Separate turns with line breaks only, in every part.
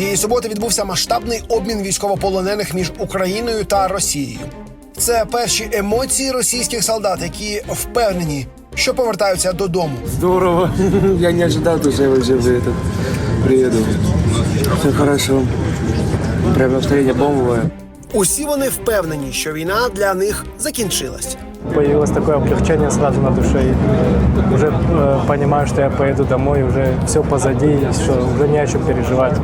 Цієї суботи відбувся масштабний обмін військовополонених між Україною та Росією. Це перші емоції російських солдат, які впевнені, що повертаються додому.
Здорово. Я не ожидал, то, что я вообще в этот. Все хорошо. Прям настроение бомбовое.
Усі вони впевнені, що війна для них закінчилась.
Появилось такое облегчение сразу на душе. И уже э, понимаю, что я поеду домой, уже все позади, и что уже не о чем переживать.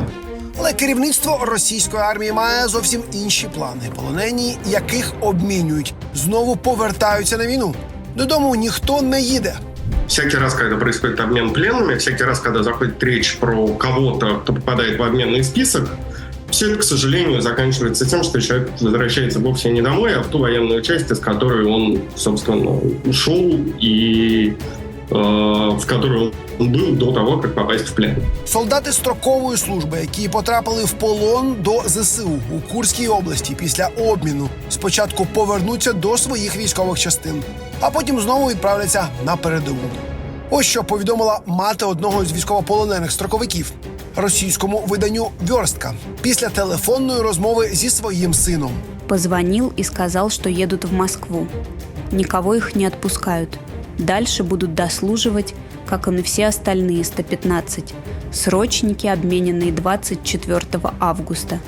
Але керівництво російської армії має зовсім інші плани. Полонені, яких обмінюють, знову повертаються на війну. Додому ніхто не їде.
Всякий раз, когда происходит обмен пленными, всякий раз, когда заходит речь про кого-то, кто попадает в обменный список, все это, к сожалению, заканчивается тем, что человек возвращается вовсе не домой, а в ту военную часть, из которой он, собственно, ушел и э, в которой он был до того, как попасть в плен.
Солдати строкової служби, які потрапили в полон до ЗСУ у Курській області після обміну, спочатку повернуться до своїх військових частин, а потім знову відправляться на передову. Ось що повідомила мати одного з військовополонених строковиків російському виданню Вьорстка після телефонної розмови зі своїм сином.
Позвонил и сказал, что едут в Москву. Никого их не отпускают. Дальше будут дослуживать, как и все остальные 115. Срочники, обмененные 24 августа.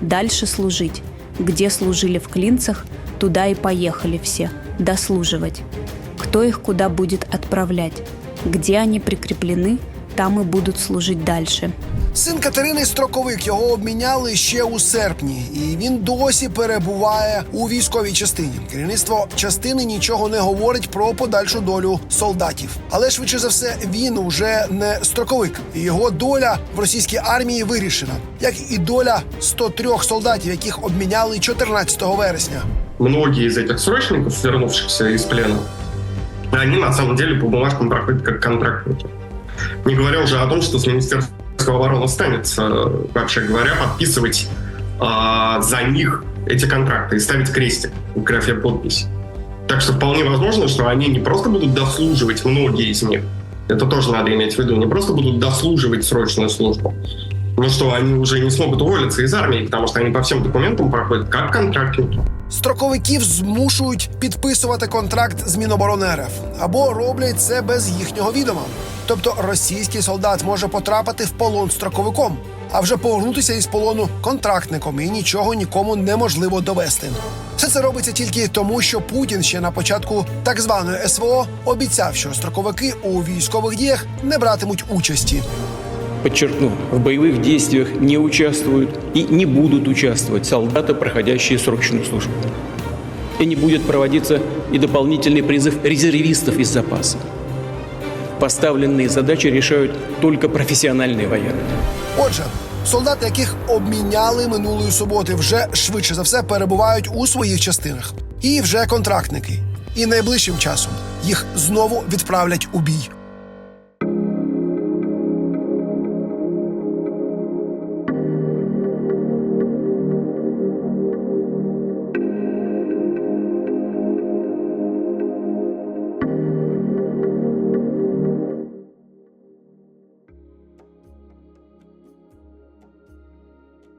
Дальше служить. Где служили в Клинцах, туда и поехали все. Дослуживать. Кто их куда будет отправлять? Где они прикреплены, там и будут служить дальше.
Син Катерини строковик його обміняли ще у серпні, і він досі перебуває у військовій частині. Керівництво частини нічого не говорить про подальшу долю солдатів. Але швидше за все він уже не строковик. І його доля в російській армії вирішена, як і доля 103 солдатів, яких обміняли 14 вересня.
Многие из этих срочников, вернувшихся из плена, они на самом деле по бумажкам проходят как контрактники. Не говоря уже о том, что с Министерством обороны останется, вообще говоря, подписывать а, за них эти контракты и ставить крестик в графе подпись. Так что вполне возможно, что они не просто будут дослуживать, многие из них, это тоже надо иметь в виду, не просто будут дослуживать срочную службу, но что они уже не смогут уволиться из армии, потому что они по всем документам проходят как контрактники.
Строковиків змушують підписувати контракт з Міноборони РФ або роблять це без їхнього відома. Тобто російський солдат може потрапити в полон строковиком, а вже повернутися із полону контрактником, і нічого нікому неможливо довести. Все це робиться тільки тому, що Путін ще на початку так званої СВО обіцяв, що строковики у військових діях не братимуть участі.
Подчеркну, в боевых действиях не участвуют и не будут участвовать солдаты, проходящие срочную службу. И не будет проводиться и дополнительный призыв резервистов из запаса. Поставленные задачи решают только профессиональные военные.
Отже, солдати, яких обміняли минулої суботи, вже швидше за все перебувають у своїх частинах. І вже контрактники. І найближчим часом їх знову відправлять у бій.